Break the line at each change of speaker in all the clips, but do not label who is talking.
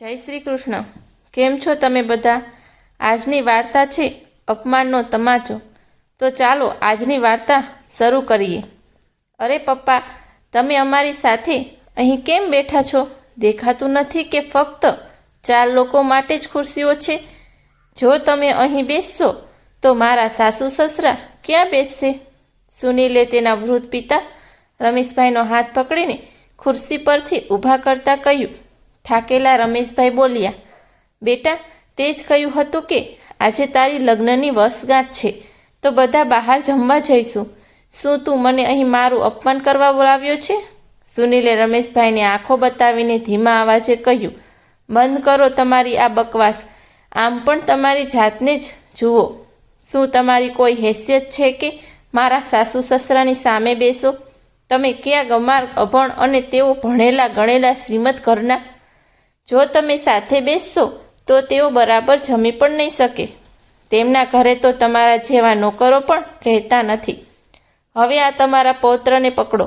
જય શ્રી કૃષ્ણ. કેમ છો તમે બધા? આજની વાર્તા છે અપમાનનો તમાચો. તો ચાલો આજની વાર્તા શરૂ કરીએ. અરે પપ્પા, તમે અમારી સાથે અહીં કેમ બેઠા છો? દેખાતું નથી કે ફક્ત ચાર લોકો માટે જ ખુરશીઓ છે. જો તમે અહીં બેસશો, તો મારા સાસુ સસરા ક્યાં બેસશે? સુનીલે તેના વૃદ્ધ પિતા રમેશભાઈનો હાથ પકડીને ખુરશી પરથી ઊભા કરતા કહ્યું થાકેલા રમેશભાઈ બોલ્યા, બેટા, તે જ કહ્યું હતું કે આજે તારી લગ્નની વર્ષગાંઠ છે, તો બધા બહાર જમવા જઈશું. શું તું મને અહીં મારું અપમાન કરવા બોલાવ્યો છે? સુનિલે રમેશભાઈને આંખો બતાવીને ધીમા અવાજે કહ્યું, બંધ કરો તમારી આ બકવાસ. આમ પણ તમારી જાતને જ જુઓ. શું તમારી કોઈ હેસિયત છે કે મારા સાસુ સસરાની સામે બેસો? તમે ક્યાં ગમાર, અભણ અને તેઓ ભણેલા ગણેલા શ્રીમદ ઘરના જો તમે સાથે બેસશો, તો તેઓ બરાબર જમી પણ નહીં શકે. તેમના ઘરે તો તમારા જેવા નોકરો પણ રહેતા નથી. હવે આ તમારા પૌત્રને પકડો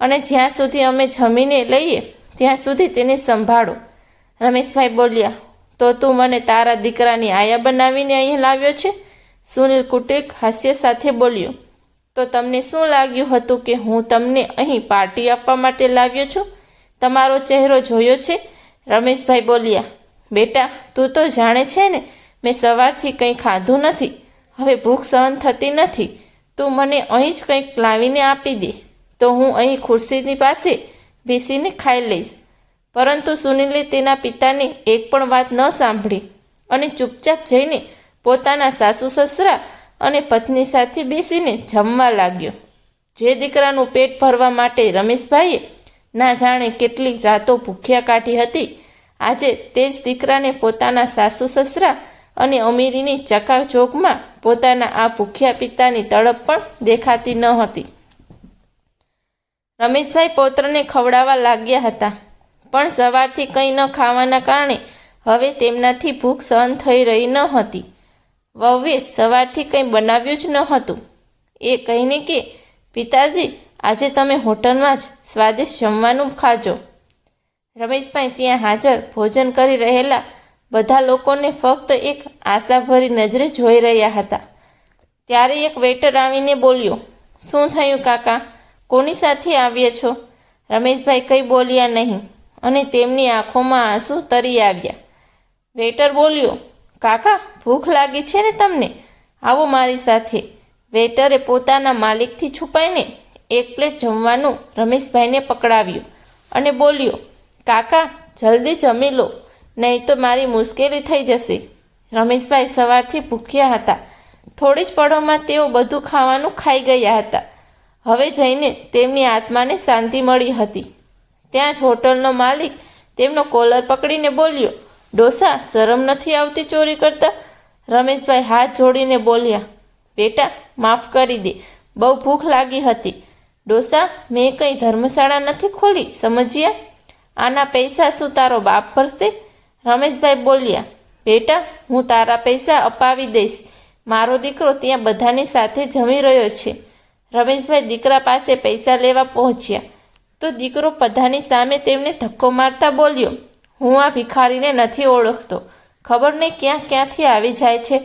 અને જ્યાં સુધી અમે જમીને લઈએ, ત્યાં સુધી તેને સંભાળો. રમેશભાઈ બોલ્યા, તો તું મને તારા દીકરાની આયા બનાવીને અહીં લાવ્યો છે? સુનિલ કુટિક હાસ્ય સાથે બોલ્યો, તો તમને શું લાગ્યું હતું કે હું તમને અહીં પાર્ટી આપવા માટે લાવ્યો છું? તમારો ચહેરો જોયો છે રમેશભાઈ બોલ્યા, બેટા, તું તો જાણે છે ને, મેં સવારથી કંઈ ખાધું નથી. હવે ભૂખ સહન થતી નથી. તું મને અહીં જ કંઈક લાવીને આપી દે. તો હું અહીં ખુરશીની પાસે બેસીને ખાઈ લઈશ. પરંતુ સુનિલે તેના પિતાની એક પણ વાત ન સાંભળી અને ચૂપચાપ જઈને પોતાના સાસુ સસરા અને પત્ની સાથે બેસીને જમવા લાગ્યો. જે દીકરાનું પેટ ભરવા માટે રમેશભાઈએ ના જાણે કેટલી રાતો ભૂખ્યા કાઢી હતી આજે તે જ દીકરાને પોતાના સાસુ સસરા અને અમીરીની ચકાચોકમાં પોતાના આ ભૂખ્યા પિતાની તડપ પણ દેખાતી ન હતી. રમેશભાઈ પૌત્રને ખવડાવવા લાગ્યા હતા, પણ સવારથી કંઈ ન ખાવાના કારણે હવે તેમનાથી ભૂખ સહન થઈ રહી ન હતી. વહુએ સવારથી કંઈ બનાવ્યું જ ન હતું. એ કહીને કે, પિતાજી, આજે તમે હોટલમાં જ સ્વાદિષ્ટ જમવાનું ખાજો. રમેશભાઈ ત્યાં હાજર ભોજન કરી રહેલા બધા લોકોને ફક્ત એક આશાભરી નજરે જોઈ રહ્યા હતા. ત્યારે એક વેટર આવીને બોલ્યો, શું થયું કાકા? કોની સાથે આવ્યા છો? રમેશભાઈ કંઈ બોલ્યા નહીં અને તેમની આંખોમાં આંસુ તરી આવ્યા. વેટર બોલ્યો, કાકા, ભૂખ લાગી છે ને તમને? આવો મારી સાથે. વેટરે પોતાના માલિકથી છુપાઈને એક પ્લેટ જમવાનું રમેશભાઈને પકડાવ્યું અને બોલ્યો કાકા, જલ્દી જમી લો, નહીં તો મારી મુશ્કેલી થઈ જશે. રમેશભાઈ સવારથી ભૂખ્યા હતા. થોડી જ પળોમાં તેઓ બધું ખાવાનું ખાઈ ગયા હતા. હવે જઈને તેમની આત્માને શાંતિ મળી હતી. ત્યાં જ હોટલનો માલિક તેમનો કોલર પકડીને બોલ્યો, ડોસા, શરમ નથી આવતી ચોરી કરતા? રમેશભાઈ હાથ જોડીને બોલ્યા, બેટા, માફ કરી દે, બહુ ભૂખ લાગી હતી. ડોસા, મેં કંઈ ધર્મશાળા નથી ખોલી, સમજ્યા? આના પૈસા શું તારો બાપ ભરશે? રમેશભાઈ બોલ્યા, બેટા, હું તારા પૈસા અપાવી દઈશ. મારો દીકરો ત્યાં બધાની સાથે જમી રહ્યો છે. રમેશભાઈ દીકરા પાસે પૈસા લેવા પહોંચ્યા. તો દીકરો બધાની સામે તેમને ધક્કો મારતા બોલ્યો, હું આ ભિખારીને નથી ઓળખતો. ખબર નહીં ક્યાં ક્યાંથી આવી જાય છે?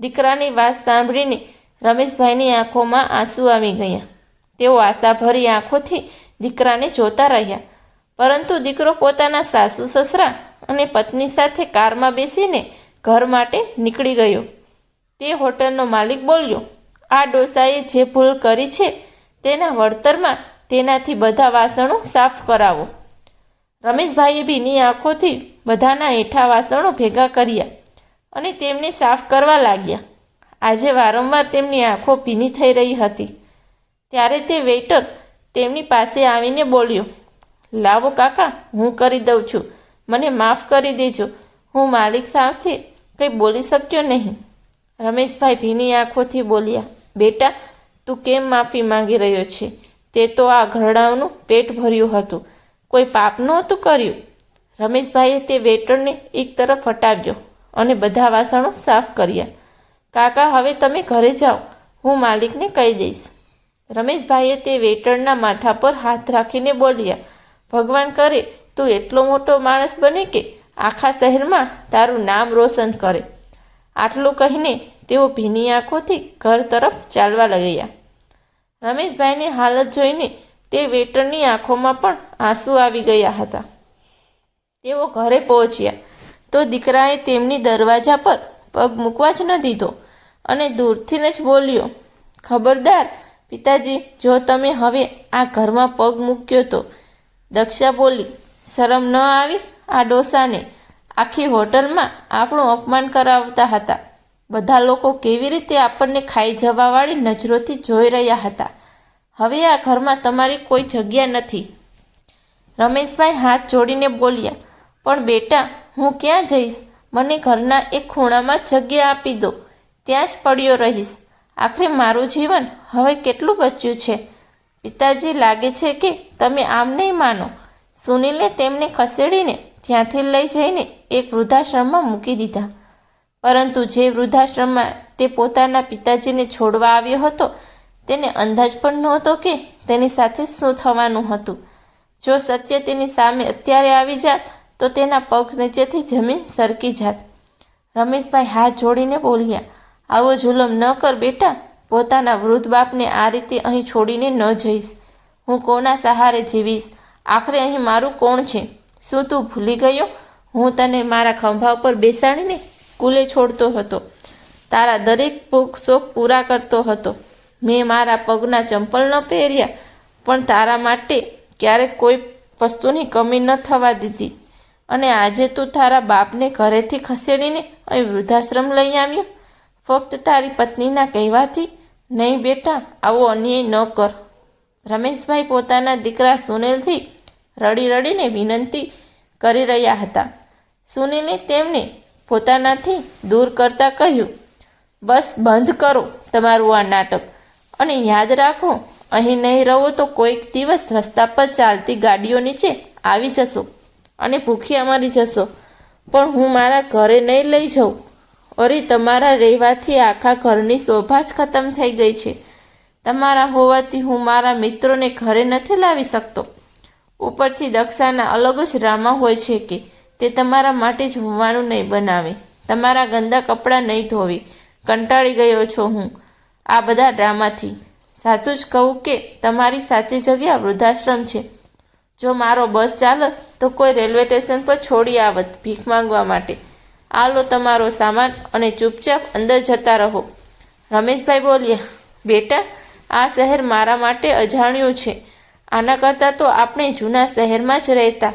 દીકરાની વાત સાંભળીને રમેશભાઈની આંખોમાં આંસુ આવી ગયા. તેઓ આશાભરી આંખોથી દીકરાને જોતા રહ્યા. પરંતુ દીકરો પોતાના સાસુ, સસરા અને પત્ની સાથે કારમાં બેસીને ઘર માટે નીકળી ગયો. તે હોટલનો માલિક બોલ્યો, આ ડોસાએ જે ભૂલ કરી છે તેના વળતરમાં તેનાથી બધા વાસણો સાફ કરાવો. રમેશભાઈએ ભીની આંખોથી બધાના હેઠા વાસણો ભેગા કર્યા અને તેમને સાફ કરવા લાગ્યા. આજે વારંવાર તેમની આંખો ભીની થઈ રહી હતી. ત્યારે તે વેઇટર તેમની પાસે આવીને બોલ્યો લાવો કાકા, હું કરી દઉં છું. મને માફ કરી દેજો. હું માલિક સાથે કંઈ બોલી શક્યો નહીં. રમેશભાઈ ભીની આંખોથી બોલ્યા, બેટા, તું કેમ માફી માંગી રહ્યો છે? તે તો આ ઘરડાઓનું પેટ ભર્યું હતું. કોઈ પાપ નહોતું કર્યું. રમેશભાઈએ તે વેટરને એક તરફ હટાવ્યો અને બધા વાસણો સાફ કર્યા. કાકા, હવે તમે ઘરે જાઓ. હું માલિકને કહી દઈશ. રમેશભાઈએ તે વેટરના માથા પર હાથ રાખીને બોલ્યા ભગવાન કરે, તું એટલો મોટો માણસ બને કે આખા શહેરમાં તારું નામ રોશન કરે. આટલું કહીને તેઓ ભીની આંખોથી ઘર તરફ ચાલવા લાગ્યા. રમેશભાઈની હાલત જોઈને તે વેટરની આંખોમાં પણ આંસુ આવી ગયા હતા. તેઓ ઘરે પહોંચ્યા. તો દીકરાએ તેમની દરવાજા પર પગ મૂકવા જ ન દીધો અને દૂરથી જ બોલ્યો, ખબરદાર, પિતાજી, જો તમે હવે આ ઘરમાં પગ મૂક્યો તો દક્ષા બોલી, શરમ ન આવી આ ડોસાને? આખી હોટલમાં આપણું અપમાન કરાવતા હતા. બધા લોકો કેવી રીતે આપણને ખાઈ જવાવાળી નજરોથી જોઈ રહ્યા હતા. હવે આ ઘરમાં તમારી કોઈ જગ્યા નથી. રમેશભાઈ હાથ જોડીને બોલ્યા, પણ બેટા, હું ક્યાં જઈશ? મને ઘરના એક ખૂણામાં જગ્યા આપી દો. ત્યાં જ પડ્યો રહીશ. આખરે મારું જીવન હવે કેટલું બચ્યું છે? પિતાજી લાગે છે કે તમે આમ નહીં માનો. સુનિલે તેમને ખસેડીને ત્યાંથી લઈ જઈને એક વૃદ્ધાશ્રમમાં મૂકી દીધા. પરંતુ જે વૃદ્ધાશ્રમમાં તે પોતાના પિતાજીને છોડવા આવ્યો હતો, તેને અંદાજ પણ નહોતો કે તેની સાથે શું થવાનું હતું. જો સત્ય તેની સામે અત્યારે આવી જાત, તો તેના પગ નીચેથી જમીન સરકી જાત. રમેશભાઈ હાથ જોડીને બોલ્યા, આવો જુલમ ન કર બેટા પોતાના વૃદ્ધ બાપને આ રીતે અહીં છોડીને ન જઈશ. હું કોના સહારે જીવીશ? આખરે અહીં મારું કોણ છે? શું તું ભૂલી ગયો? હું તને મારા ખંભા ઉપર બેસાડીને સ્કૂલે છોડતો હતો. તારા દરેક ભૂખ શોખ પૂરા કરતો હતો. મેં મારા પગના ચંપલ ન પહેર્યા, પણ તારા માટે ક્યારેક કોઈ વસ્તુની કમી ન થવા દીધી. અને આજે તું તારા બાપને ઘરેથી ખસેડીને અહીં વૃદ્ધાશ્રમ લઈ આવ્યો? ફક્ત તારી પત્નીના કહેવાથી નહીં બેટા, આવો અન્યાય ન કર. રમેશભાઈ પોતાના દીકરા સુનિલથી રડી રડીને વિનંતી કરી રહ્યા હતા. સુનિલે તેમને પોતાનાથી દૂર કરતા કહ્યું, બસ બંધ કરો તમારું આ નાટક અને યાદ રાખો, અહીં નહીં રહો તો કોઈક દિવસ રસ્તા પર ચાલતી ગાડીઓ નીચે આવી જશો અને ભૂખી અમારી જશો. પણ હું મારા ઘરે નહીં લઈ જાઉં. અરે, તમારા રહેવાથી આખા ઘરની શોભા જ ખતમ થઈ ગઈ છે. તમારા હોવાથી હું મારા મિત્રોને ઘરે નથી લાવી શકતો. ઉપરથી દક્ષાના અલગ જ ડ્રામા હોય છે કે તે તમારા માટે જ હોવાનું નહીં બનાવે. તમારા ગંદા કપડાં નહીં ધોવી. કંટાળી ગયો છો હું, આ બધા ડ્રામાથી સાચું જ કહું કે તમારી સાચી જગ્યા વૃદ્ધાશ્રમ છે. જો મારો બસ ચાલે, તો કોઈ રેલવે સ્ટેશન પર છોડી આવત ભીખ માંગવા માટે. આ લો તમારો સામાન અને ચૂપચાપ અંદર જતા રહો. રમેશભાઈ બોલ્યા, બેટા, આ શહેર મારા માટે અજાણ્યું છે. આના કરતાં તો આપણે જૂના શહેરમાં જ રહેતા.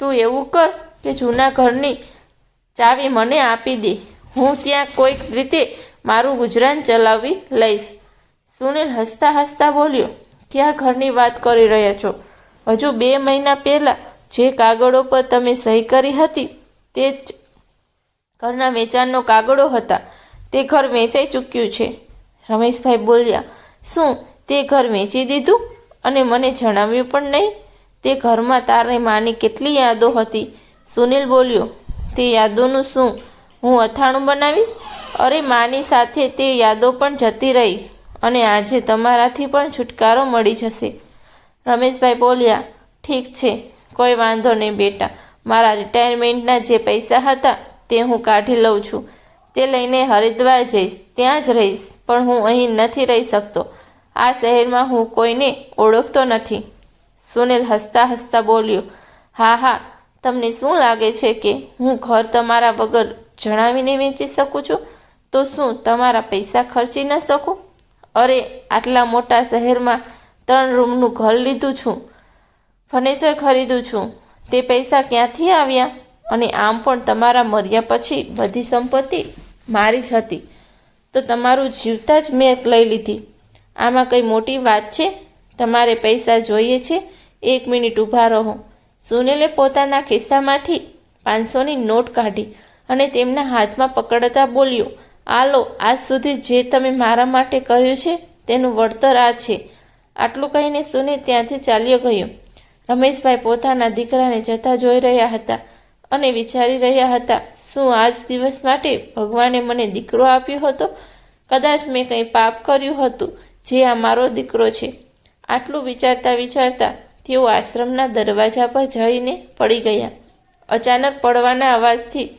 તું એવું કર કે જૂના ઘરની ચાવી મને આપી દે. હું ત્યાં કોઈક રીતે મારું ગુજરાન ચલાવી લઈશ. સુનિલ હસતા હસતા બોલ્યો, ક્યાં ઘરની વાત કરી રહ્યા છો? હજુ બે મહિના પહેલાં જે કાગળો પર તમે સહી કરી હતી તે જ ઘરના વેચાણનો કાગળો હતા. તે ઘર વેચાઈ ચૂક્યું છે. રમેશભાઈ બોલ્યા, શું તે ઘર વેચી દીધું? અને મને જણાવ્યું પણ નહીં? તે ઘરમાં તારે માની કેટલી યાદો હતી. સુનિલ બોલ્યો, તે યાદોનું શું? હું અથાણું બનાવીશ? અરે, માની સાથે તે યાદો પણ જતી રહી, અને આજે તમારાથી પણ છુટકારો મળી જશે. રમેશભાઈ બોલ્યા, ઠીક છે, કોઈ વાંધો નહીં બેટા. મારા રિટાયરમેન્ટના જે પૈસા હતા તે હું કાઢી લઉં છું. તે લઈને હરિદ્વાર જઈશ. ત્યાં જ રહીશ. પણ હું અહીં નથી રહી શકતો. આ શહેરમાં હું કોઈને ઓળખતો નથી. સુનિલ હસતા હસતા બોલ્યો, હા હા, તમને શું લાગે છે કે હું ઘર તમારા વગર જણાવીને વેચી શકું છું? તો શું તમારા પૈસા ખર્ચી ન શકું? અરે, આટલા મોટા શહેરમાં ત્રણ રૂમનું ઘર લીધું છું. ફર્નિચર ખરીદું છું. તે પૈસા ક્યાંથી આવ્યા? અને આમ પણ તમારા મર્યા પછી બધી સંપત્તિ મારી જ હતી. તો તમારું જીવતા જ મેં લઈ લીધી. આમાં કંઈ મોટી વાત છે? તમારે પૈસા જોઈએ છે? એક મિનિટ ઊભા રહો. સુનિલે પોતાના ખિસ્સામાંથી પાંચસોની નોટ કાઢી અને તેમના હાથમાં પકડતા બોલ્યો આ લો આજ સુધી જે તમે મારા માટે કહ્યું છે, તેનું વળતર આ છે. આટલું કહીને સુનિલ ત્યાંથી ચાલ્યો ગયો. રમેશભાઈ પોતાના દીકરાને જતા જોઈ રહ્યા હતા. અને વિચારી રહ્યા હતા, શું આજ દિવસ માટે ભગવાને મને દીકરો આપ્યો હતો? કદાચ મેં કંઈ પાપ કર્યું હતું, જે આ મારો દીકરો છે. આટલું વિચારતા વિચારતા તેઓ આશ્રમના દરવાજા પર જઈને પડી ગયા. અચાનક પડવાના અવાજથી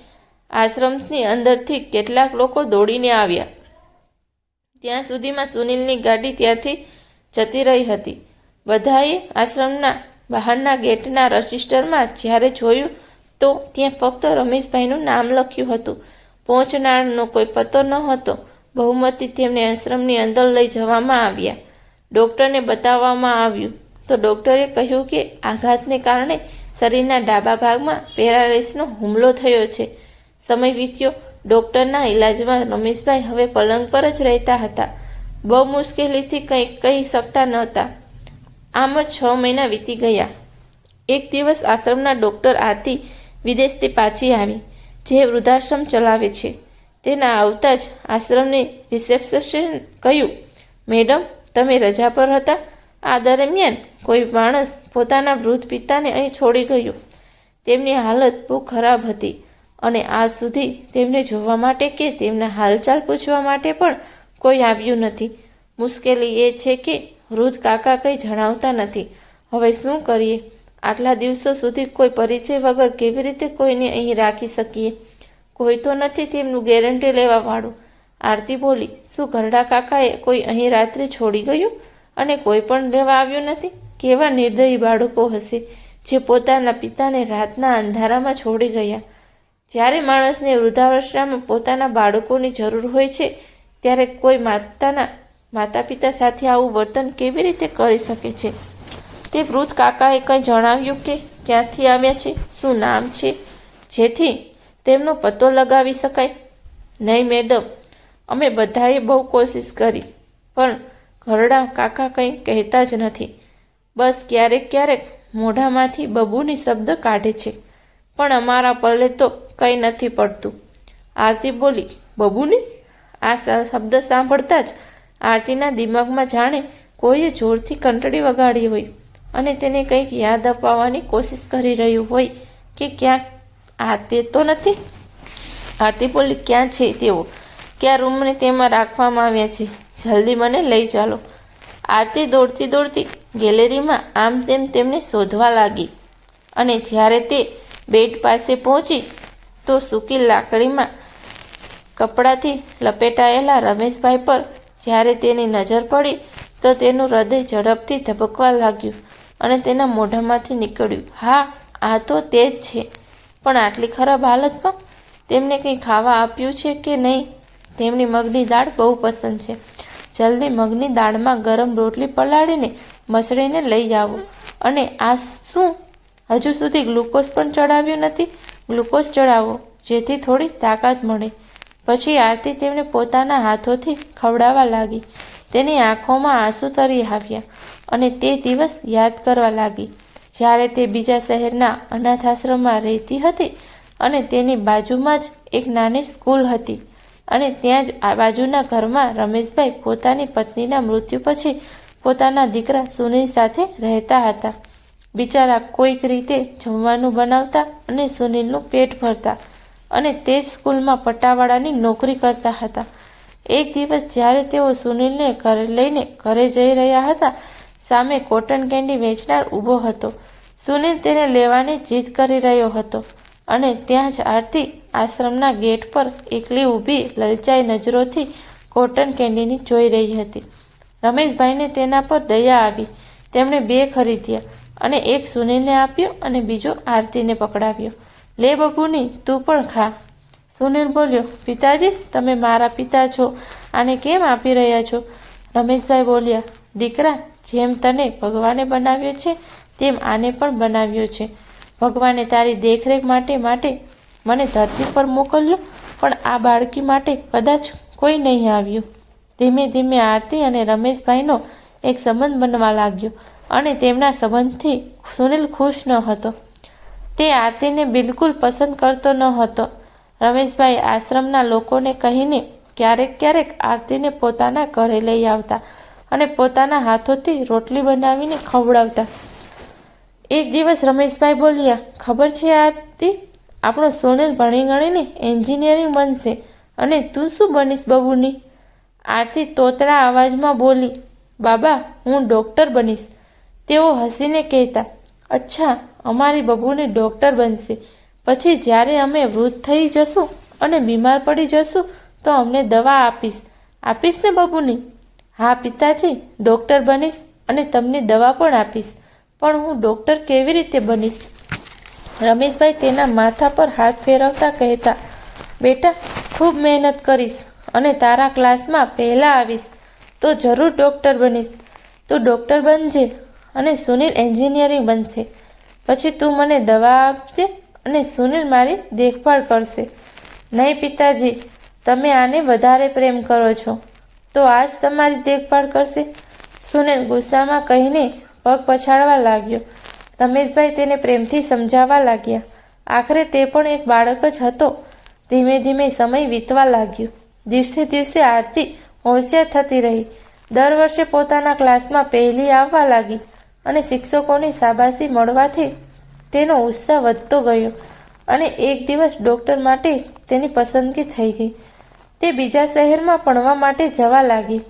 આશ્રમની અંદરથી કેટલાક લોકો દોડીને આવ્યા. ત્યાં સુધીમાં સુનિલની ગાડી ત્યાંથી જતી રહી હતી. બધાએ આશ્રમના બહારના ગેટના રજિસ્ટરમાં જ્યારે જોયું તો ત્યાં ફક્ત રમેશભાઈનું નામ લખ્યું હતું. પહોંચનારનો કોઈ પતો ન હતો. બહુમતી તેમને આશ્રમની અંદર લઈ જવામાં આવ્યા. ડૉક્ટરને બતાવવામાં આવ્યું. તો ડૉક્ટરે કહ્યું કે આઘાતને કારણે શરીરના ડાબા ભાગમાં પેરાલિસનો હુમલો થયો છે. સમય વીત્યો. ડૉક્ટરના ઇલાજમાં રમેશભાઈ હવે પલંગ પર જ રહેતા હતા. બહુ મુશ્કેલીથી કંઈ કહી શકતા નહોતા. આમ જ છ મહિના વીતી ગયા. એક દિવસ આશ્રમના ડૉક્ટર આરતી વિદેશથી પાછી આવી. જે વૃદ્ધાશ્રમ ચલાવે છે. તેના આવતા જ આશ્રમની રિસેપ્શન કહ્યું, મેડમ, તમે રજા પર હતા. આ દરમિયાન કોઈ માણસ પોતાના વૃદ્ધ પિતાને અહીં છોડી ગયો. તેમની હાલત બહુ ખરાબ હતી અને આજ સુધી તેમને જોવા માટે કે તેમના હાલચાલ પૂછવા માટે પણ કોઈ આવ્યું નથી. મુશ્કેલી એ છે કે વૃદ્ધ કાકા કંઈ જણાવતા નથી. હવે શું કરીએ? આટલા દિવસો સુધી કોઈ પરિચય વગર કેવી રીતે કોઈને અહીં રાખી શકીએ? કોઈ તો નથી તેમનું ગેરંટી લેવાવાળું. આરતી બોલી, શું ઘરડા કાકાએ કોઈ અહીં રાત્રે છોડી ગયું? અને કોઈ પણ લેવા આવ્યું નથી? કેવા નિર્દયી બાળકો હશે જે પોતાના પિતાને રાતના અંધારામાં છોડી ગયા? જ્યારે માણસને વૃદ્ધાવસ્થામાં પોતાના બાળકોની જરૂર હોય છે, ત્યારે કોઈ માતાના માતા પિતા સાથે આવું વર્તન કેવી રીતે કરી શકે છે? તે વૃદ્ધ કાકાએ કંઈ જણાવ્યું કે ક્યાંથી આવ્યા છે? શું નામ છે? જેથી તેમનો પતો લગાવી શકાય? નહીં મેડમ, અમે બધાએ બહુ કોશિશ કરી, પણ ઘરડા કાકા કંઈ કહેતા જ નથી. બસ ક્યારેક ક્યારેક મોઢામાંથી બબુની શબ્દ કાઢે છે, પણ અમારા પલ્લે તો કંઈ નથી પડતું. આરતી બોલી, બબુની? આ શબ્દ સાંભળતા જ આરતીના દિમાગમાં જાણે કોઈએ જોરથી કંટડી વગાડી હોય. અને તેને કંઈક યાદ અપાવવાની કોશિશ કરી રહ્યું હોય કે ક્યાંક આ તે નથી? આરતી બોલી ક્યાં છે તેઓ? કયા રૂમને તેમાં રાખવામાં આવ્યા છે? જલ્દી મને લઈ ચાલો. આરતી દોડતી દોડતી ગેલેરીમાં આમ તેમ તેમને શોધવા લાગી. અને જ્યારે તે બેડ પાસે પહોંચી, તો સૂકી લાકડીમાં કપડાથી લપેટાયેલા રમેશભાઈ પર જ્યારે તેની નજર પડી, તો તેનું હૃદય ઝડપથી ધબકવા લાગ્યું. અને તેના મોઢામાંથી નીકળ્યું. હા, આ તો તે જ છે. પણ આટલી ખરાબ હાલતમાં તેમને કંઈ ખાવા આપ્યું છે કે નહીં? તેમની મગની દાળ બહુ પસંદ છે. જલ્દી મગની દાળમાં ગરમ રોટલી પલાળીને મસળીને લઈ આવો. અને આ શું? હજુ સુધી ગ્લુકોઝ પણ ચડાવ્યું નથી. ગ્લુકોઝ ચડાવો, જેથી થોડી તાકાત મળે. પછી આરતી તેમને પોતાના હાથોથી ખવડાવવા લાગી. તેની આંખોમાં આંસુ તરી આવ્યા અને તે દિવસ યાદ કરવા લાગી. જ્યારે તે બીજા શહેરના અનાથાશ્રમમાં રહેતી હતી અને તેની બાજુમાં જ એક નાની સ્કૂલ હતી અને ત્યાં જ આ બાજુના ઘરમાં રમેશભાઈ પોતાની પત્નીના મૃત્યુ પછી પોતાના દીકરા સુનિલ સાથે રહેતા હતા. બિચારા કોઈક રીતે જમવાનું બનાવતા અને સુનિલનું પેટ ભરતા અને તે જ સ્કૂલમાં પટ્ટાવાળાની નોકરી કરતા હતા. એક દિવસ જ્યારે તેઓ સુનિલને ઘરે લઈને ઘરે જઈ રહ્યા હતા, સામે કોટન કેન્ડી વેચનાર ઊભો હતો. સુનિલ તેને લેવાની જીદ કરી રહ્યો હતો અને ત્યાં જ આરતી આશ્રમના ગેટ પર એકલી ઊભી લલચાઈ નજરોથી કોટન કેન્ડીની જોઈ રહી હતી. રમેશભાઈને તેના પર દયા આવી. તેમણે બે ખરીદ્યા અને એક સુનિલને આપ્યો અને બીજો આરતીને પકડાવ્યો. લે બબુની, તું પણ ખા. સુનિલ બોલ્યો, પિતાજી, તમે મારા પિતા છો. આને કેમ આપી રહ્યા છો? રમેશભાઈ બોલ્યા, દીકરા, જેમ તને ભગવાને બનાવ્યો છે, તેમ આને પણ બનાવ્યો છે. ભગવાને તારી દેખરેખ માટે માટે મને ધરતી પર મોકલ્યો, પણ આ બાળકી માટે કદાચ કોઈ નહીં આવ્યું. ધીમે ધીમે આરતી અને રમેશભાઈનો એક સંબંધ બનવા લાગ્યો અને તેમના સંબંધથી સુનિલ ખુશ ન હતો. તે આરતીને બિલકુલ પસંદ કરતો ન હતો. રમેશભાઈ આશ્રમના લોકોને કહીને ક્યારેક ક્યારેક આરતીને પોતાના ઘરે લઈ આવતા અને પોતાના હાથોથી રોટલી બનાવીને ખવડાવતા. એક દિવસ રમેશભાઈ બોલ્યા, ખબર છે આરતી? આપણો સોનેલ ભણી ગણીને એન્જિનિયરિંગ બનશે અને તું શું બનીશ બબુની? આરતી તોતળા અવાજમાં બોલી, બાબા, હું ડૉક્ટર બનીશ. તેઓ હસીને કહેતા, અચ્છા, અમારી બબુને ડૉક્ટર બનશે. પછી જ્યારે અમે વૃદ્ધ થઈ જશું અને બીમાર પડી જશું, તો અમને દવા આપીશ. આપીશ ને બબુની? હા, પિતાજી, ડૉક્ટર બનીશ અને તમને દવા પણ આપીશ. પણ હું ડૉક્ટર કેવી રીતે બનીશ? રમેશભાઈ તેના માથા પર હાથ ફેરવતા કહેતા, બેટા, ખૂબ મહેનત કરીશ અને તારા ક્લાસમાં પહેલાં આવીશ. તો જરૂર ડૉક્ટર બનીશ. તું ડૉક્ટર બનજે અને સુનિલ એન્જિનિયરિંગ બનશે. પછી તું મને દવા આપશે અને સુનિલ મારી દેખભાળ કરશે. નહીં પિતાજી, તમે આને વધારે પ્રેમ કરો છો. તો આજ તમારી દેખભાળ કરશે? સુનિલ ગુસ્સામાં કહીને પગ પછાડવા લાગ્યો. રમેશભાઈ તેને પ્રેમથી સમજાવવા લાગ્યા. આખરે તે પણ એક બાળક જ હતો. ધીમે ધીમે સમય વીતવા લાગ્યો. દિવસે દિવસે આરતી હોશિયાર થતી રહી. દર વર્ષે પોતાના ક્લાસમાં પહેલી આવવા લાગી અને શિક્ષકોની શાબાશી મળવાથી તેનો ઉત્સાહ વધતો ગયો અને એક દિવસ ડૉક્ટર માટે તેની પસંદગી થઈ ગઈ. તે બીજા શહેરમાં ભણવા માટે જવા લાગી.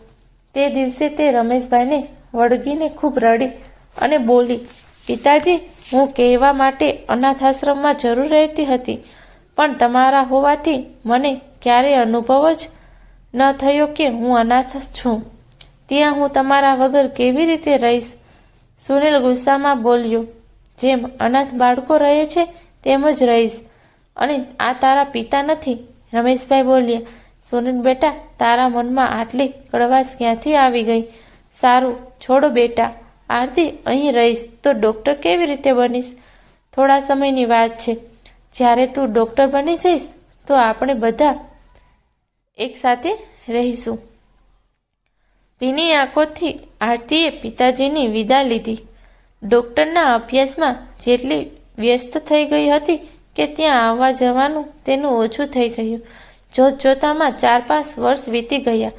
તે દિવસે તે રમેશભાઈને વળગીને ખૂબ રડી અને બોલી, પિતાજી, હું કહેવા માટે અનાથ આશ્રમમાં જરૂર રહેતી હતી, પણ તમારા હોવાથી મને ક્યારેય અનુભવ જ ન થયો કે હું અનાથ છું. ત્યાં હું તમારા વગર કેવી રીતે રહીશ? સુનિલ ગુસ્સામાં બોલ્યો જેમ અનાથ બાળકો રહે છે, તેમ જ રહીશ. અને આ તારા પિતા નથી? રમેશભાઈ બોલ્યા સોનન બેટા, તારા મનમાં આટલી કડવાશ ક્યાંથી આવી ગઈ? સારું, છોડો બેટા, આરતી, અહીં રહીશ. તો ડૉક્ટર કેવી રીતે બનીશ? થોડા સમયની વાત છે. જ્યારે તું ડૉક્ટર બની જઈશ, તો આપણે બધા એકસાથે રહીશું. ભીની આંખોથી આરતીએ પિતાજીની વિદા લીધી. ડૉક્ટરના અભ્યાસમાં જેટલી વ્યસ્ત થઈ ગઈ હતી કે ત્યાં આવવા જવાનું તેનું ઓછું થઈ ગયું. જોત જોતામાં ચાર પાંચ વર્ષ વીતી ગયા.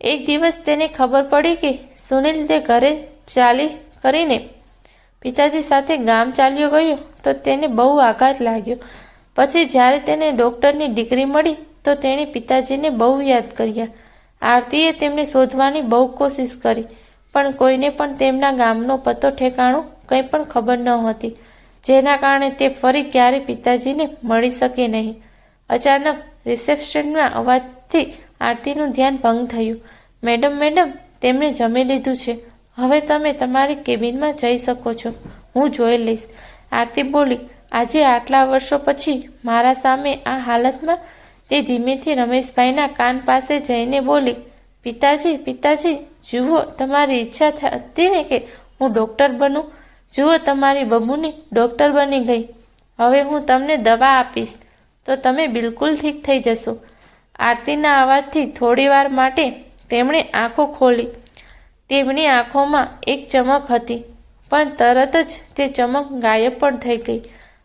એક દિવસ તેને ખબર પડી કે સુનિલ તે ઘરે ચાલી કરીને પિતાજી સાથે ગામ ચાલ્યો ગયો તો તેને બહુ આઘાત લાગ્યો. પછી જ્યારે તેને ડૉક્ટરની ડિગ્રી મળી તો તેણે પિતાજીને બહુ યાદ કર્યા. આરતીએ તેમને શોધવાની બહુ કોશિશ કરી. પણ કોઈને પણ તેમના ગામનો પતો ઠેકાણું કંઈ પણ ખબર ન હતી. જેના કારણે તે ફરી ક્યારે પિતાજીને મળી શકે નહીં. અચાનક રિસેપ્શનમાં અવાજથી આરતીનું ધ્યાન ભંગ થયું. મેડમ મેડમ, તેમણે જમી લીધું છે. હવે તમે તમારી કેબિનમાં જઈ શકો છો. હું જોઈ લઈશ. આરતી બોલી, આજે આટલા વર્ષો પછી મારા સામે આ હાલતમાં? તે ધીમેથી રમેશભાઈના કાન પાસે જઈને બોલી, પિતાજી પિતાજી જુઓ, તમારી ઈચ્છા હતી ને કે હું ડૉક્ટર બનું? જુઓ, તમારી બબુની ડૉક્ટર બની ગઈ. હવે હું તમને દવા આપીશ. તો તમે બિલકુલ ઠીક થઈ જશો. આરતીના અવાજથી થોડીવાર માટે તેમણે આંખો ખોલી. તેમની આંખોમાં એક ચમક હતી, પણ તરત જ તે ચમક ગાયબ પણ થઈ ગઈ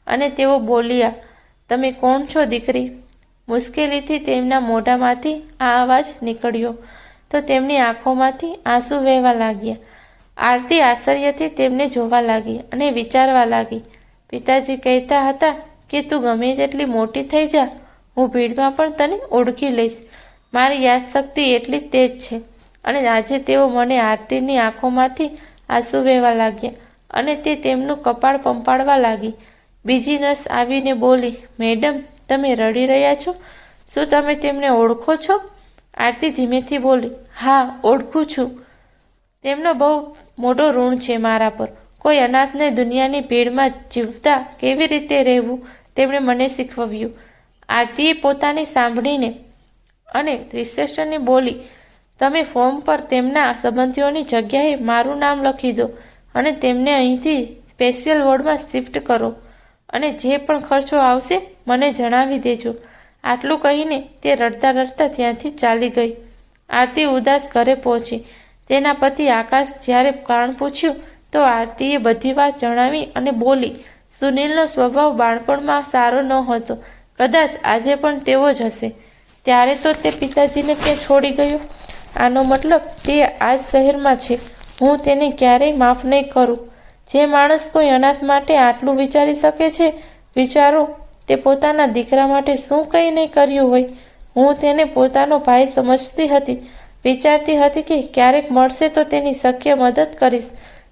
અને તેઓ બોલ્યા, તમે કોણ છો દીકરી? મુશ્કેલીથી તેમના મોઢામાંથી આ અવાજ નીકળ્યો. તો તેમની આંખોમાંથી આંસુ વહેવા લાગ્યા. આરતી આશ્ચર્યથી તેમને જોવા લાગી અને વિચારવા લાગી. પિતાજી કહેતા હતા કે તું ગમે તેટલી મોટી થઈ જા, હું ભીડમાં પણ તને ઓળખી લઈશ. મારી યાદશક્તિ એટલી તેજ છે. અને આજે તેઓ મને આરતીની આંખોમાંથી આંસુ વહેવા લાગ્યા અને તે તેમનું કપાળ પંપાડવા લાગી. બીજી નર્સ આવીને બોલી, મેડમ, તમે રડી રહ્યા છો? શું તમે તેમને ઓળખો છો? આરતી ધીમેથી બોલી, હા, ઓળખું છું. તેમનો બહુ મોટો ઋણ છે મારા પર. કોઈ અનાથને દુનિયાની ભીડમાં જીવતા કેવી રીતે રહેવું? તેમણે મને શીખવ્યું. આરતીએ પોતાની સાંભળીને અને રિસેપ્શનને બોલી, તમે ફોર્મ પર તેમના સંબંધીઓની જગ્યાએ મારું નામ લખી દો અને તેમને અહીંથી સ્પેશિયલ વોર્ડમાં શિફ્ટ કરો. અને જે પણ ખર્ચો આવશે, મને જણાવી દેજો. આટલું કહીને તે રડતા રડતા ત્યાંથી ચાલી ગઈ. આરતી ઉદાસ ઘરે પહોંચી. તેના પતિ આકાશ જ્યારે કારણ પૂછ્યું, તો આરતીએ બધી વાત જણાવી અને બોલી, સુનિલનો સ્વભાવ બાળપણમાં સારો ન હતો. કદાચ આજે પણ તેવો જ હશે. ત્યારે તો તે પિતાજીને ત્યાં છોડી ગયો? આનો મતલબ તે આજ શહેરમાં છે. હું તેને ક્યારેય માફ નહીં કરું. જે માણસ કોઈ અનાથ માટે આટલું વિચારી શકે છે, વિચારો તે પોતાના દીકરા માટે શું કંઈ નહીં કર્યું હોય. હું તેને પોતાનો ભાઈ સમજતી હતી. વિચારતી હતી કે ક્યારેક મળશે તો તેની શક્ય મદદ કરીશ.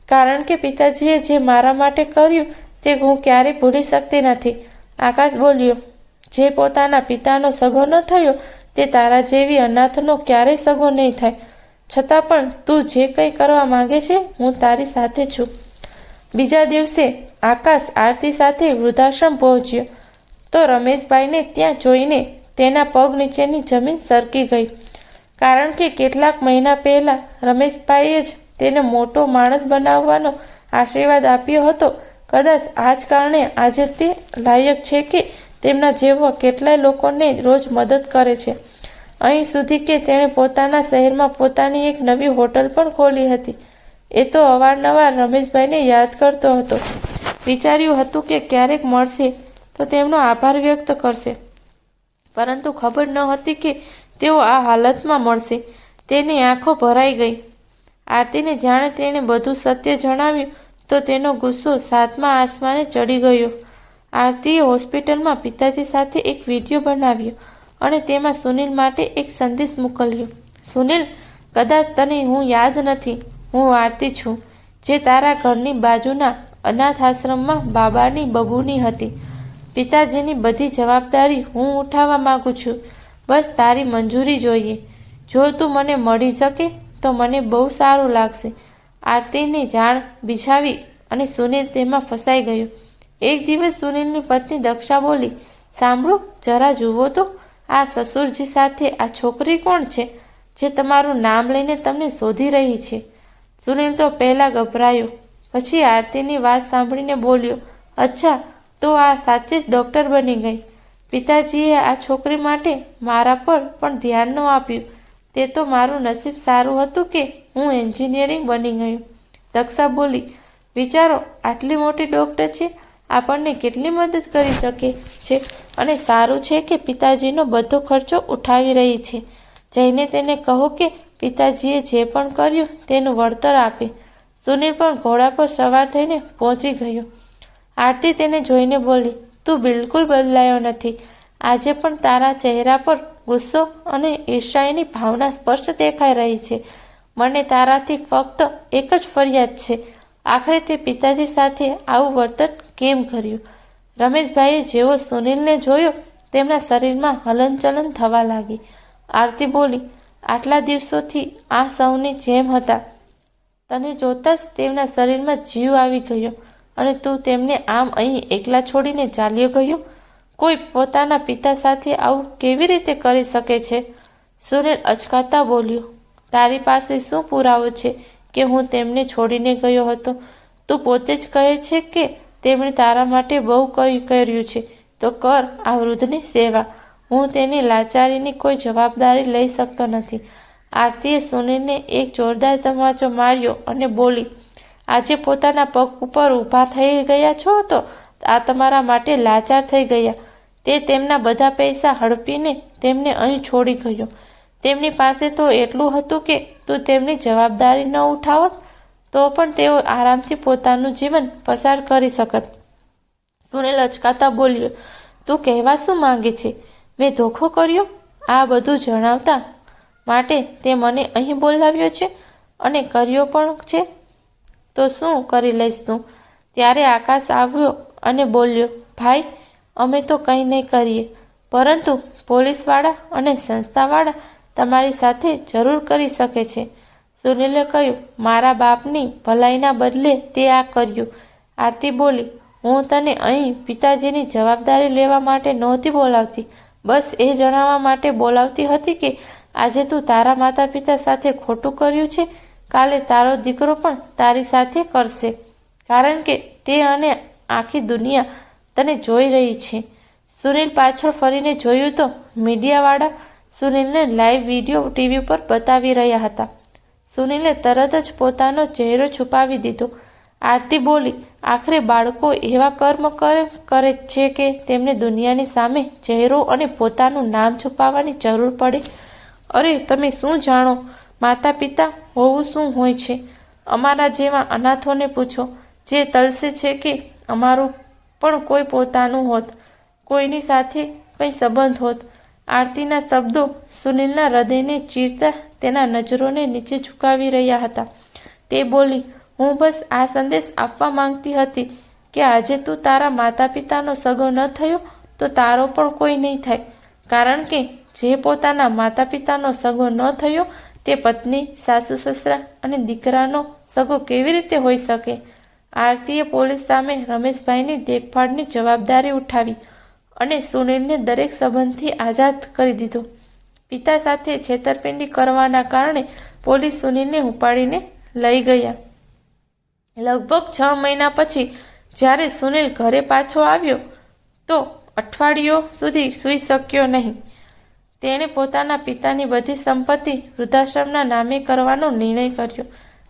કારણ કે પિતાજીએ જે મારા માટે કર્યું તે હું ક્યારેય ભૂલી શકતી નથી. આકાશ બોલ્યો, જે પોતાના પિતાનો સગો ન થયો, તે તારા જેવી અનાથનો ક્યારેય સગો નહીં થાય. છતાં પણ તું જે કંઈ કરવા માંગે છે, હું તારી સાથે છું. બીજા દિવસે આકાશ આરતી સાથે વૃદ્ધાશ્રમ પહોંચ્યો. તો રમેશભાઈને ત્યાં જોઈને તેના પગ નીચેની જમીન સરકી ગઈ. કારણ કે કેટલાક મહિના પહેલાં રમેશભાઈએ જ તેને મોટો માણસ બનાવવાનો આશીર્વાદ આપ્યો હતો. કદાચ આ જ કારણે આજે તે લાયક છે કે તેમના જેવા કેટલાય લોકોને રોજ મદદ કરે છે. અહીં સુધી કે તેણે પોતાના શહેરમાં પોતાની એક નવી હોટલ પણ ખોલી હતી. એ તો અવારનવાર રમેશભાઈને યાદ કરતો હતો. વિચાર્યું હતું કે ક્યારેક મળશે તો તેમનો આભાર વ્યક્ત કરશે. પરંતુ ખબર ન હતી કે તેઓ આ હાલતમાં મળશે. તેની આંખો ભરાઈ ગઈ. આરતીને જાણે તેણે બધું સત્ય જણાવ્યું તો તેનો ગુસ્સો સાતમા આસમાને ચડી ગયો. આરતીએ હોસ્પિટલમાં પિતાજી સાથે એક વીડિયો બનાવ્યો અને તેમાં સુનિલ માટે એક સંદેશ મોકલ્યો. સુનિલ, કદાચ તને હું યાદ નથી. હું આરતી છું, જે તારા ઘરની બાજુના અનાથ આશ્રમમાં બાબાની બબુની હતી. પિતાજીની બધી જવાબદારી હું ઉઠાવવા માગું છું. બસ તારી મંજૂરી જોઈએ. જો તું મને મળી શકે, તો મને બહુ સારું લાગશે. આરતીની જાણ બિછાવી અને સુનિલ તેમાં ફસાઈ ગયો. એક દિવસ સુનિલની પત્ની દક્ષા બોલી, સાંભળો, જરા જુઓ તો, આ સસુરજી સાથે આ છોકરી કોણ છે, જે તમારું નામ લઈને તમને શોધી રહી છે? સુનિલ તો પહેલાં ગભરાયો. પછી આરતીની વાત સાંભળીને બોલ્યો, અચ્છા તો આ સાચે જ ડૉક્ટર બની ગઈ. પિતાજીએ આ છોકરી માટે મારા પર પણ ધ્યાન ન આપ્યું. તે તો મારું નસીબ સારું હતું કે હું એન્જિનિયરિંગ બની ગયું. દક્ષા બોલી, વિચારો, આટલી મોટી ડૉક્ટર છે, આપણને કેટલી મદદ કરી શકે છે? અને સારું છે કે પિતાજીનો બધો ખર્ચો ઉઠાવી રહી છે. જઈને તેને કહો કે પિતાજીએ જે પણ કર્યું તેનું વળતર આપે. સુનિલ પણ ઘોડા પર સવાર થઈને પહોંચી ગયો. આરતી તેને જોઈને બોલી, તું બિલકુલ બદલાયો નથી. આજે પણ તારા ચહેરા પર ગુસ્સો અને ઈર્ષાઈની ભાવના સ્પષ્ટ દેખાઈ રહી છે. મને તારાથી ફક્ત એક જ ફરિયાદ છે. આખરે તે પિતાજી સાથે આવું વર્તન કેમ કર્યું? રમેશભાઈએ જેવો સુનિલને જોયો, તેમના શરીરમાં હલનચલન થવા લાગી. આરતી બોલી, આટલા દિવસોથી આ સૌની જેમ હતા. તને જોતાં જ તેમના શરીરમાં જીવ આવી ગયો. અને તું તેમને આમ અહીં એકલા છોડીને ચાલ્યો ગયો? કોઈ પોતાના પિતા સાથે આવું કેવી રીતે કરી શકે છે? સુનિલ અચકાતા બોલ્યો, તારી પાસે શું પુરાવો છે કે હું તેમને છોડીને ગયો હતો? તું પોતે જ કહે છે કે તેમણે તારા માટે બહુ કંઈ કર્યું છે. તો કર આ વૃદ્ધની સેવા. હું તેની લાચારીની કોઈ જવાબદારી લઈ શકતો નથી. આરતીએ સુનિલને એક જોરદાર તમાચો માર્યો અને બોલી આજે પોતાના પગ ઉપર ઊભા થઈ ગયા છો તો આ તમારા માટે લાચાર થઈ ગયા. તે તેમના બધા પૈસા હડપીને તેમને અહીં છોડી ગયો. તેમની પાસે તો એટલું હતું કે તું તેમની જવાબદારી ન ઉઠાવત, તો પણ તેઓ આરામથી પોતાનું જીવન પસાર કરી શકત. સુને લચકાતા બોલ્યો, તું કહેવા શું માંગે છે? મેં ધોખો કર્યો? આ બધું જણાવતા માટે તે મને અહીં બોલાવ્યો છે? અને કર્યો પણ છે? તો શું કરી લઈશ તું? ત્યારે આકાશ આવ્યો અને બોલ્યો, ભાઈ, અમે તો કંઈ નહીં કરીએ. પરંતુ પોલીસવાળા અને સંસ્થાવાળા તમારી સાથે જરૂર કરી શકે છે. સુનિલે કહ્યું, મારા બાપની ભલાઈના બદલે તે આ કર્યું. આરતી બોલી, હું તને અહીં પિતાજીની જવાબદારી લેવા માટે નહોતી બોલાવતી. બસ એ જણાવવા માટે બોલાવતી હતી કે આજે તું તારા માતા પિતા સાથે ખોટું કર્યું છે કાલે તારો દીકરો પણ તારી સાથે કરશે, કારણ કે તે અને આખી દુનિયા તને જોઈ રહી છે. સુનિલ પાછળ ફરીને જોયું તો મીડિયાવાળા સુનિલને લાઈવ વીડિયો ટીવી પર બતાવી રહ્યા હતા. સુનિલે તરત જ પોતાનો ચહેરો છુપાવી દીધો. આરતી બોલી, આખરે બાળકો એવા કર્મ કરે છે કે તેમને દુનિયાની સામે ચહેરો અને પોતાનું નામ છુપાવવાની જરૂર પડે? અરે, તમે શું જાણો? માતા પિતા હોવું શું હોય છે? અમારા જેવા અનાથોને પૂછો, જે તલસે છે કે અમારું પણ કોઈ પોતાનું હોત, કોઈની સાથે કંઈ સંબંધ હોત. આરતીના શબ્દો સુનિલના હૃદયને ચીરતા તેના નજરોને નીચે ઝુકાવી રહ્યા હતા. તે બોલી, હું બસ આ સંદેશ આપવા માંગતી હતી કે આજે તું તારા માતા પિતાનો સગો ન થયો, તો તારો પણ કોઈ નહીં થાય. કારણ કે જે પોતાના માતા પિતાનો સગો ન થયો તે પત્ની, સાસુ, સસરા અને દીકરાનો સગો કેવી રીતે હોઈ શકે? આરતીએ પોલીસ સામે રમેશભાઈની દેખભાળની જવાબદારી ઉઠાવી અને સુનિલને દરેક સંબંધથી આઝાદ કરી દીધો. પિતા સાથે છેતરપિંડી કરવાના કારણે પોલીસ સુનિલને ઉપાડીને લઈ ગયા. લગભગ છ મહિના પછી જ્યારે સુનિલ ઘરે પાછો આવ્યો, તો અઠવાડિયો સુધી સૂઈ શક્યો નહીં. તેણે પોતાના પિતાની બધી સંપત્તિ વૃદ્ધાશ્રમના નામે કરવાનો નિર્ણય કર્યો.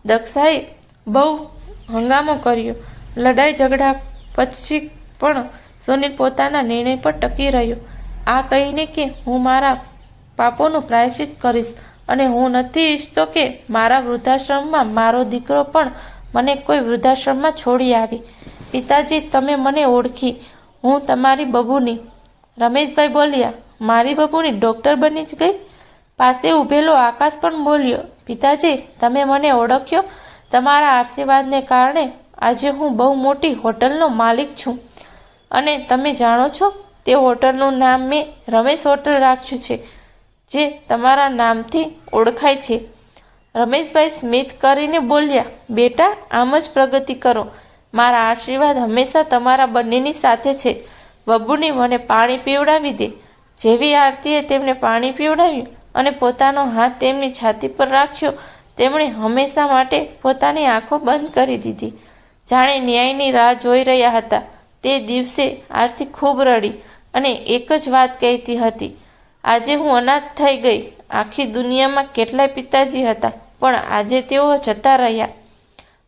દક્ષાએ બહુ હંગામો કર્યો. લડાઈ ઝઘડા પછી પણ સુનિલ પોતાના નિર્ણય પર ટકી રહ્યો. આ કહીને કે હું મારા પાપોનું પ્રાયશ્ચિત કરીશ અને હું નથી ઈચ્છતો કે મારા વૃદ્ધાશ્રમમાં મારો દીકરો પણ મને કોઈ વૃદ્ધાશ્રમમાં છોડી આવે. પિતાજી, તમે મને ઓળખી. હું તમારી બબુની. રમેશભાઈ બોલ્યા મારી બબુની ડૉક્ટર બની જ ગઈ. પાસે ઊભેલો આકાશ પણ બોલ્યો, પિતાજી, તમે મને ઓળખ્યો? તમારા આશીર્વાદને કારણે આજે હું બહુ મોટી હોટલનો માલિક છું. અને તમે જાણો છો, તે હોટલનું નામ મેં રમેશ હોટલ રાખ્યું છે, જે તમારા નામથી ઓળખાય છે. રમેશભાઈ સ્મિત કરીને બોલ્યા, બેટા, આમ જ પ્રગતિ કરો. મારા આશીર્વાદ હંમેશા તમારા બંનેની સાથે છે. બબુની મને પાણી પીવડાવી દે. જેવી આરતીએ તેમને પાણી પીવડાવ્યું અને પોતાનો હાથ તેમની છાતી પર રાખ્યો, તેમણે હંમેશા માટે પોતાની આંખો બંધ કરી દીધી. જાણે ન્યાયની રાહ જોઈ રહ્યા હતા. તે દિવસે આરતી ખૂબ રડી અને એક જ વાત કહેતી હતી. આજે હું અનાથ થઈ ગઈ. આખી દુનિયામાં કેટલાય પિતાજી હતા, પણ આજે તેઓ જતા રહ્યા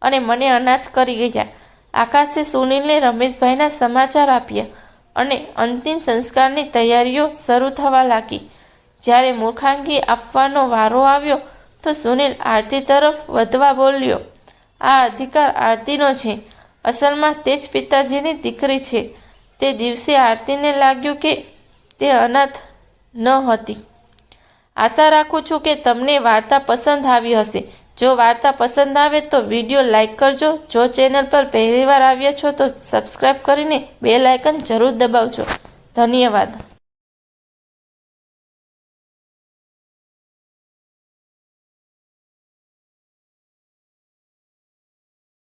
અને મને અનાથ કરી ગયા. આકાશે સુનિલને રમેશભાઈના સમાચાર આપ્યા. અને અંતિમ સંસ્કારની તૈયારીઓ શરૂ થવા લાગી. જ્યારે મૂર્ખાંગી આપવાનો વારો આવ્યો, તો સુનિલ આરતી તરફ વધવા બોલ્યો, આ અધિકાર આરતીનો છે. અસલમાં તે જ પિતાજીની દીકરી છે. તે દિવસે આરતીને લાગ્યું કે તે અનાથ ન હતી. આશા રાખું છું કે તમને વાર્તા પસંદ આવી હશે. જો વાર્તા પસંદ આવે તો વીડિયો લાઇક કરજો. જો ચેનલ પર પહેલીવાર આવ્યા છો તો સબસ્ક્રાઈબ કરીને બે લાયકન જરૂર દબાવજો. ધન્યવાદ.